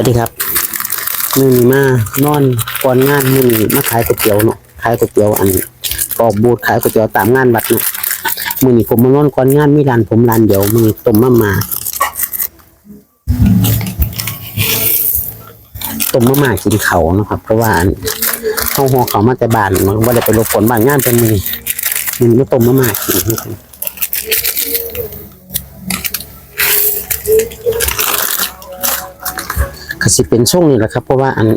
วัสดีครับมือนี้มานอนก่อนงานมือนี้มาขายก๋วยเตี๋ยวเนาะขายก๋วยเตี๋ยวอันออกบูธขายก๋วยเตี๋ยวตามงานวัดเนาะมือนี้ผมมานอนก่อนงานมีร้านผมร้านเดียวมือต้มมาม่าต้มมาม่ากินเขาเนาะครับ เพราะว่าอันเข้าหัวเขามาแต่บ้านมันว่าได้ไปรบกวนบ้านงานเป็นมือมือนี้มาต้มมาม่ากินนะครับ ก็สิเป็นช่วงนี้แหละครับ เพราะว่าอัน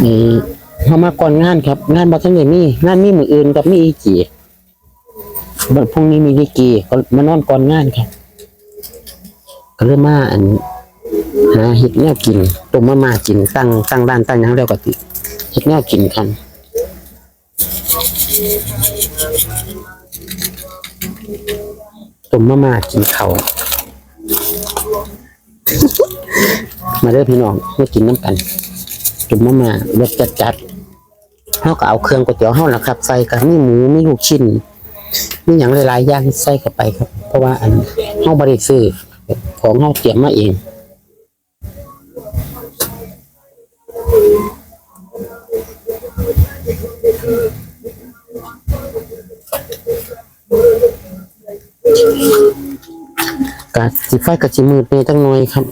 เออเขามาก่อนงานครับ งานบาทั้งอย่างนี้งานมีมืออื่นกับมีอีกีวันพรุ่งนี้มีอีกีก็มานอนก่อนงานครับ ก็เริ่มมาอันหาเห็ดแนวกินต้มมาม่ากินตั้งตั้งร้านตั้งยังแล้วก็ติเห็ดแนวกินกันต้มมาม่ากินเขาว มาเด้อพี่น้องมากินน้ำกันต้มมาม่ารสจัดจัดๆเขาก็เอาเครื่องก๋วยเตี๋ยวเขาแหะครับ ใส่กับมีหมูมีลูกชิ้นมีอย่างหลายๆอย่างใส่เข้าไปครับ เพราะว่าอันเขาบริซื้อของเขาเตรียมมาเอง กาสิไฟกะจิมืดไปตั้งหน่อยครับ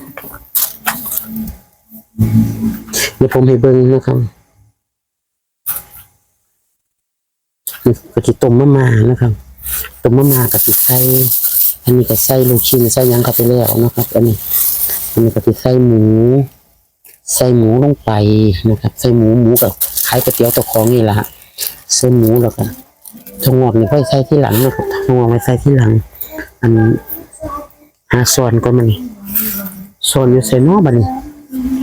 เดี๋ยวผมให้เบิ่งนะครับกะจิต้มมะม่านะครับต้มมะม่ากะจิใส่อันนี้ก็ใส่ลูกชิ้นใส่ยังเข้าไปแล้วนะครับ อันนี้อันนี้กะจิใส่หมูใส่หมูลงไปนะครับใส่หมูหมูกับขายก๋วยเตี๋ยวเจ้าของนี่แหละฮะใส่หมูแล้วก็ถั่วงอกนี่ค่อยใส่ที่หลังนะครับถั่วงอกไว้ใส่ที่หลัง อัน หาส่วนก็มันนี่ส่วนอยู่ใส่หม้อบัดนี้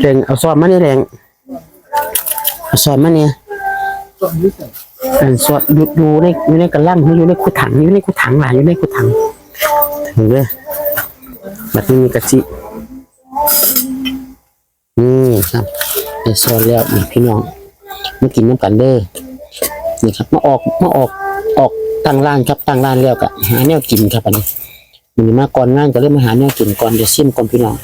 แรงเอาส่วนมานี่แรงเอาส่วนมาเนี่ยอันส่วนอยู่อยู่ในอยู่ในกระลังอยู่ในคุถังอยู่ในคุถังหลายอยู่ในคุถังถึงเด้อบันี้มีกะจินี่ครับไอ้ส่วนแล้วนี่พี่น้องมากินน้ำกันเด้อนี่ครับมาออกมาออกออกตั้งร้านครับตั้งร้านแล้วก็หาแนวกินครับอันนี้ มีมาก่อนงานก็เริ่มมาหาแนวกินก่อนจะซิมก่อนพี่น้อง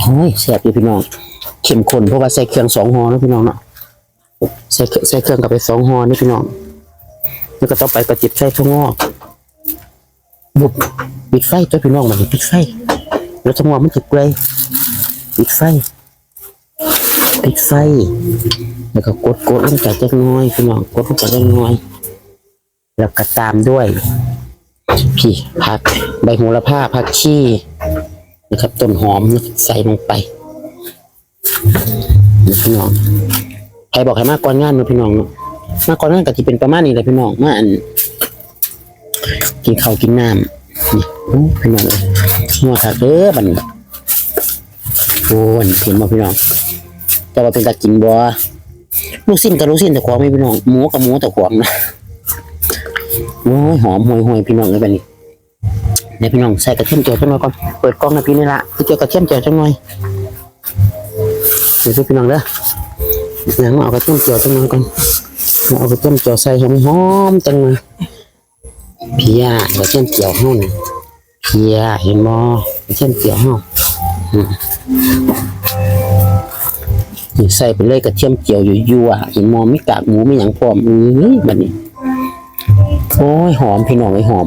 โอ้ยแซ่บดีพี่น้องเข้มข้นเพราะว่าใส่เครื่องสองหอนะพี่น้องเนาะใส่ใส่เครื่องกับไปสองหอนี่พี่น้องแล้วก็ต่องไปก็จิบใส่ถั่วงอกบุบปิดไฟตัวพี่น้องมันปิดไฟแล้วถั่วงอกมันจิบเลยปิดไฟ ปิดไฟแล้วก็กดกดลงไปจักน้อยพี่น้องกดลงไปจักน้อย แล้วก็ตามด้วยพี่ผักใบโหระพาผักชีนะครับต้นหอมใส่ลงไปพี่น้องใครบอกให้มาก่อนงานเนาะพี่น้องเนาะมาก่อนงานก็จะเป็นประมาณนี้แหละพี่น้องมาอันกินข้าวกินน้ำนี่พี่น้องหัวขาเด้อบันโอ้ยเห็นบ่พี่น้อง จะว่าเป็นตากินบัวลูกสิ้นกับลูกสิ้นแต่ของไม่พี่น้องหมูกับหมูแต่ของนะโอ้ยหอมห่วยห่วยพี่น้องเลยแบบนี้เดี๋ยวพี่น้องใส่กระเทียมเจียวจังหน่อยก่อนเปิดกล้องนะพี่นี่ละพี่เจียวกระเทียมเจียวจังหน่อยเดี๋ยวพี่น้องเด้อเดี๋ยวมาเอากระเทียมเจียวจังหน่อยก่อนมาเอากระเทียมเจียวใส่หอมหอมๆจังเลยเพียกระเทียมเจียวห้องเพียเห็นบ่กระเทียมเจียวห้อง นี่ใส่ไปเลยกระเทียมเจียวอยู่ยั่วๆเห็นมอไม่กากหมูไม่หยังพร้อมอือบัดนี้ โอ้ยหอมพี่น้องไอ้หอม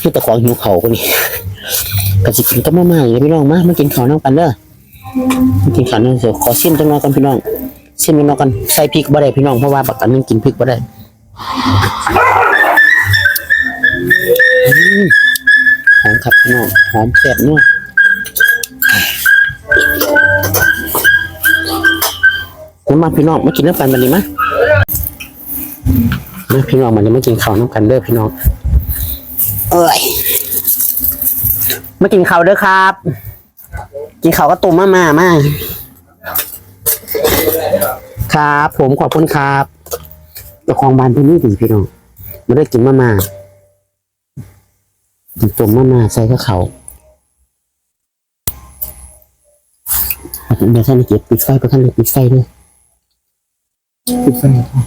คือตะของหิวเขาคนนี้กระสิกินก็มาใหม่เลยพี่น้องมามากินข้าวน้ำกันเด้อมากินข้าวน้ำเดี๋ยวขอชิมจังหน่อยกันพี่น้องชิมจังหน่อยกันใส่พริกบ่ได้พี่น้องเพราะว่าบักกันนึงกินพริกบ่ได้หอมครับพี่น้องหอมแซ่บนัว มาพี่น้องมากินน้ำกันบันนี้มะมาพี่น้องมันจะมากินข้าวน้ำกันเด้อพี่น้อง เอ้ยมากินข้าวเด้อครับ กินข้าวก็ตุ่มมามามาครับ ผมขอบคุณครับเจ้าของบ้านที่นี่ดีพี่น้องมาได้กินมามากินตุ่มมามาใส่ข้าวเขาเดี๋ยวท่านเก็บปิดไฟไปท่านเลยปิดไฟด้วย Buksan natin.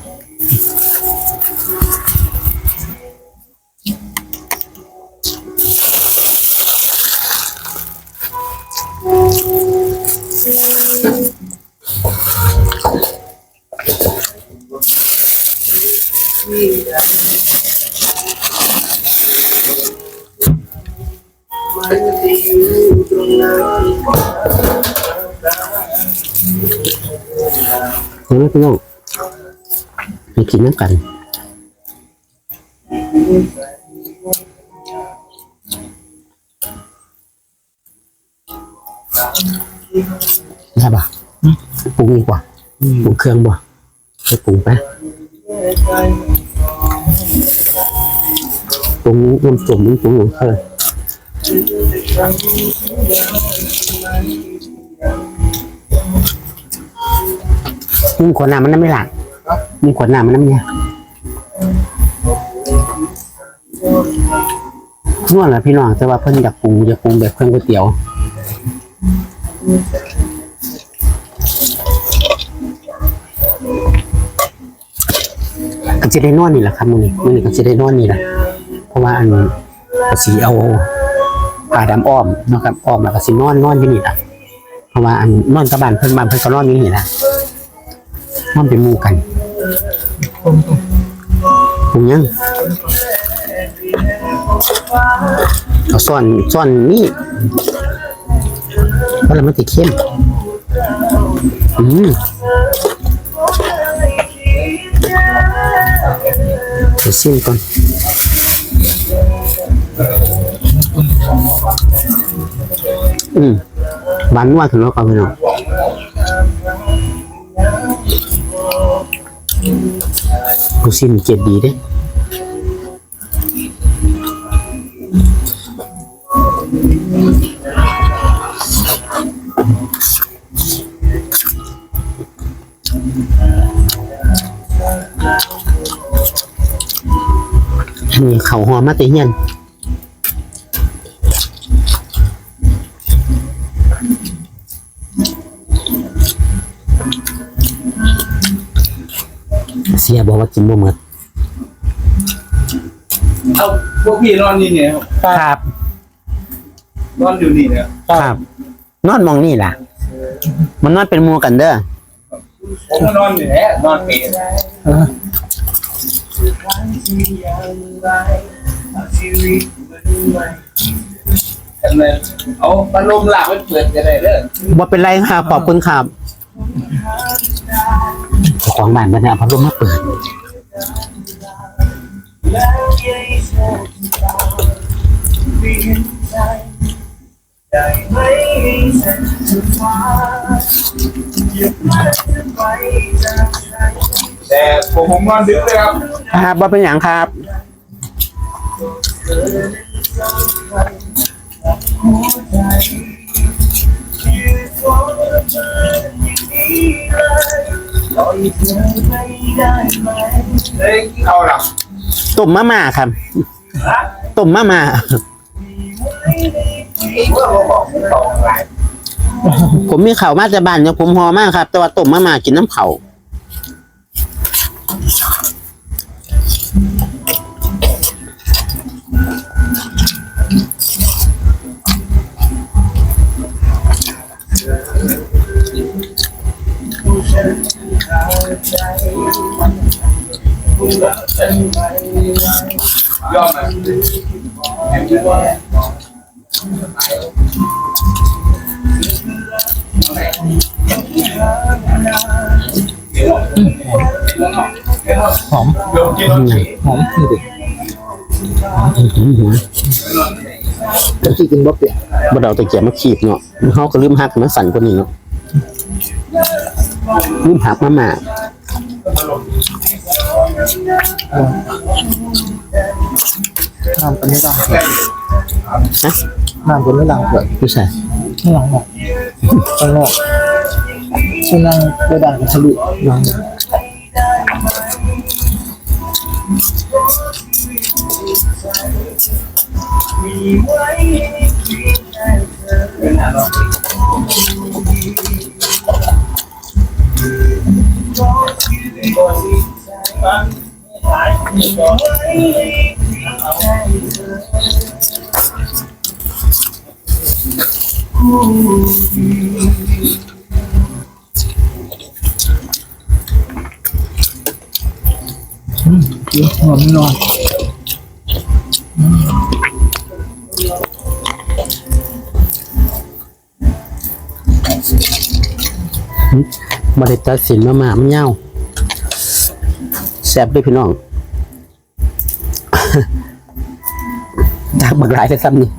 Ano ito yung? มพี่น้องให้กินน้ำกันได้ปะปรุงดีกว่าปรุงเครื่องบ่จะปรุงไปปรุงน้ำจุ่มน้ำปรุงของเขามึงขวดน้ำมันน้ไม่หลัก มึงขวดน้ำมันน้ำเนี่ยนวดแหละพี่น้องแต่ว่าเพิ่นอยากปรุงอยากปรุงแบบเครื่องก๋วยเตี๋ยวก็จะได้นอนนี่แหละครับมือนี้มือนี้ก็จะได้นอนนี่แหละเพราะว่าอันสิเอาผ้าดำอ้อมนะครับอ้อมแล้วก็สินอนนอนอยู่นี่ล่ะเพราะว่าอันนอนกับบ้านเพิ่นบ้านเพิ่นก็นอนอยู่นี่ล่ะนอนเป็นมูกัน ปรุงยังเอาซ่อนซ่อนนี่เพราะแล้วมันสิเข้มอืมไปซิมก่อนอืมหวานนัวถึงแล้วก็พี่น้อง กูซิมเจ็ดดีเด้อันนี้เขาวหอมมาแต่เฮียน เสียบอกว่ากินบ่หมดเอาพวกพี่นอนนี่เนี่ยครับครับ นอนอยู่นี่เนี่ยครับ นอนมองนี่ล่ะ มันนอนเป็นหมูกันเด้อผมก็นอนอยู่แหละนอนเปรตทำไมเอาพัดลมหลักไว้เปิดจะได้เด้อบ่เป็นไรครับขอบคุณครับ เจ้าของบ้านมันเอาพัดลมมาเปิดได้ไหมฉันจะมาอย่ามาจะไปจากฉันแต่ผมผมนอนดึกเลยครับครับบ่เป็นหยังครับหัวใจยืนฟ้องเธออย่ เลยปล่อยเธอไปได้ไหมเฮ้ยเอาหลับตุ่มมะม่าครับตุ่มมะม่าอีกเพื่อมาบอกผมบอกอะไรผมมีข่าวมาจากบ้านเนี่ยผมหอมากครับ แต่ว่าตุ่มมะม่ากินน้ำเผา ยอมนะแอบดูว่าหอมเดี๋ยวกินนอนหอมหัวจะที่กินบ่เปียบ่เดาตะเกียบมาขีบเนาะเฮาก็ลืมหักมันสั่นกว่านี้เนาะลืมหักมะม่า น้ำเป็นไม่ดังเลยนะน้ำเป็นไม่ดังเลยไม่ใช่ไม่ดังหรอกตลอดชื่อนั่งไม่ดังทะลุดังมีไว้ให้เพียงแค่เธอบอก ชื่อก่อนใจไว้ให้เพียง แค่บริตัดสินมาหมามันเน่าแซ่บด้วยพี่น้องจากบักหลายเลยซ้ำนี่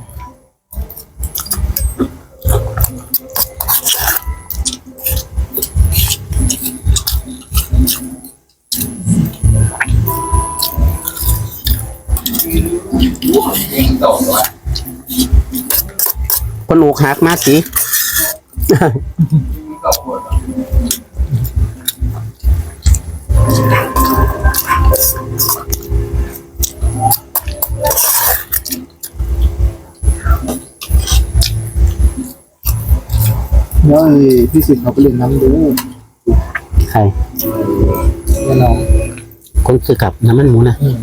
เองโตว่ะคนอกหักมาสิ เดี๋ยวไอ้พี่สิทธิ์เขาไปเล่นน้ำดูใครแน่นอนคนซื้อกับน้ำมันหมูนะอืม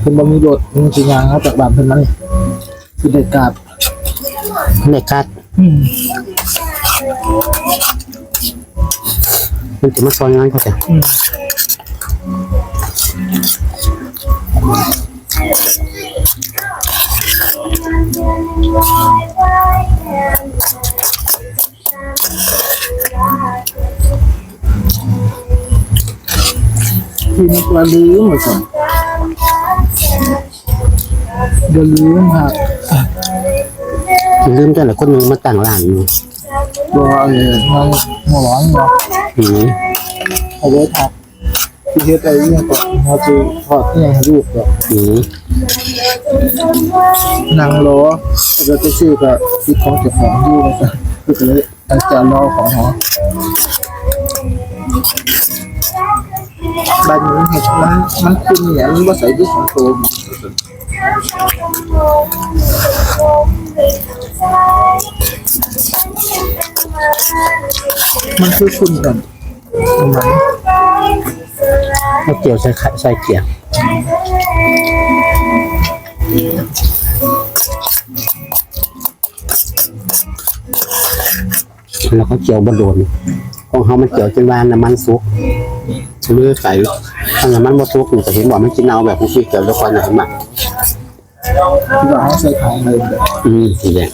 เพิ่นบ่มีรถมันสิยางเอาจากบ้านเพิ่นมานี่สิได้กราบในกัดอืมมันจะมาซอยงานเขาแต่ ที่นึกว่าลืมว่าซั่นอย่าลืมหักลืมจังเลยคนหนึงมาตั้งร้านอยู่บ่เอ้งานหัวร้อนบ่อืมเอาไว้ทักที่เฮ็ดไอ้เนี่ยก็เฮาสิทอดเนี่ยให้ลูกก็อืมนั่งรอแล้วก็ชื่อก็สิของเจ้าของอยู่ว่าซั่นคือก็เลยอาจารย์รอของหอ บัดนี้เห็ดมันมันขึ้นเนี่ยมันบ่ใส่ที่ของโตมมันคือคุณกันประมาณนี้เขาเกี่ยวใส่ไข่ใส่เกียร์แล้วเขาเกี่ยวบนโดนของเขามันเกี่ยวจนว่าน้ำมันสุก เลือใส่ถ้าน้ำมันบ่สุกนี่ก็เห็นว่ามันกินเอาแบบผู้เกี่ยวแล้วควันหนามาที่ว่าเขาใส่ของเลยอืมสีแดง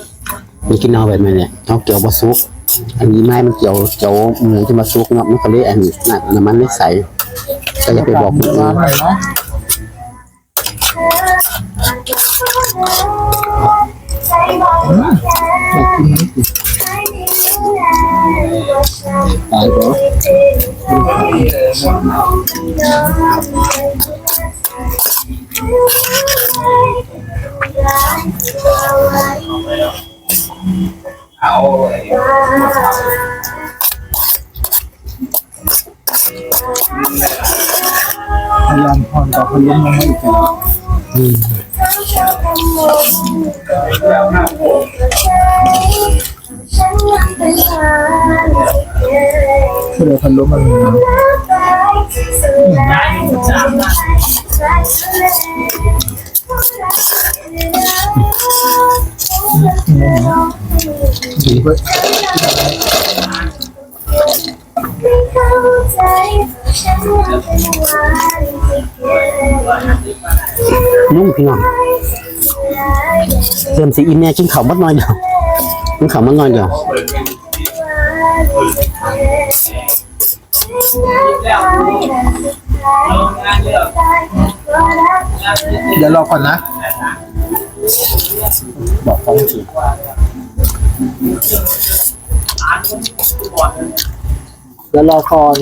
มันกินเอาแบบนี้เนี่ยเอาเกี่ยวบะซุก อันนี้ไม้มันเกี่ยวเกี่ยวหมูจะมาซุกเนาะมันก็เลยอันนี้น่ะน้ำมันไม่ใสก็อย่าไปบอกคนอื่นนไหนเนาะอืม อยากกินนี่สิตาย แล้วเอาไอ้พยายามผ่อนต่อพยายา มไม่แก่อืมแล้วหน้าโผล่คือเลยพันล้มมันมีนะอืมเว้ยนุ่มพี่น้องเติมสีอินเนี่ยกินข้าวมัดน้อยเดียวกินข้าวมัดน้อยเดียวเดี๋ยวรอก่อนนะ บอกเขาสิเดี๋ยวรอก่อน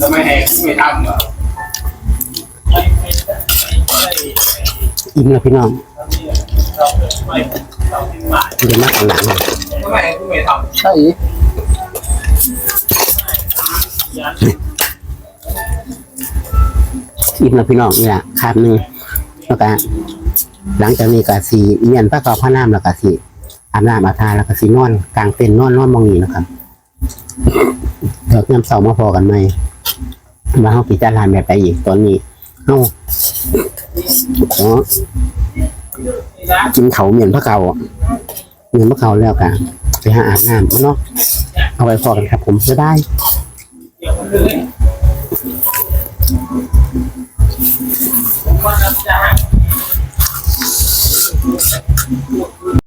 ทำไมแหกไม่ทำเหรออิ่มแล้วพี่น้อง เดี๋ยวมาข้างหลังเลยทำไมไม่ทำใช่อิ่มแล้วพี่น้องนี่แหละคาบหนึ่งแล้วก็หลังจากนี้ก็สีเมียนพระกอบพระน้ำแล้วก็สีอาบน้ำอาบทาแล้วก็สีนอนกลางเต็นท์นอนนอนมองนี้นะครับเดี๋ยวน้ำเสามาพอกันไหมมาเฮากิจการแบบไปอีกตอนนี้เฮาขอ กินเขาเหมียนพระเก่าเหมียนพระเก่าแล้วกันไปหาอาบน้ำเนาะเอาไว้พอกันครับ ผมจะได้